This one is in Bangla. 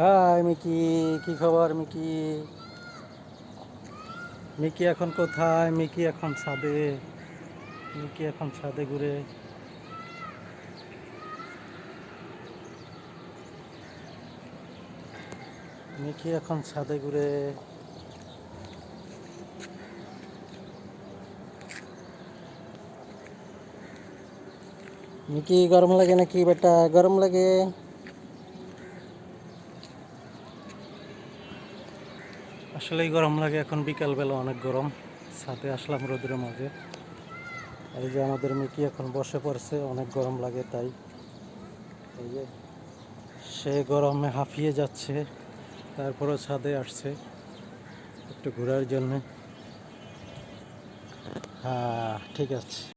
হাই, মিকি, কি খবর, মিকি? মিকি এখন কোথায়? মিকি এখন ছাদে। মিকি এখন ছাদে ঘুরে। মিকি এখন ছাদে ঘুরে। মিকি, গরম লাগে নাকি বেটা? গরম লাগে। আসলেই গরম লাগে এখন বিকালবেলা অনেক গরম। ছাদে আসলাম রোদের মাঝে। এই যে আমাদের মিকি এখন বসে পড়ছে, অনেক গরম লাগে তাই। এই যে সে গরমে হাঁপিয়ে যাচ্ছে, তারপরও ছাদে আসছে একটু ঘোরার জন্যে। হ্যাঁ ঠিক আছে।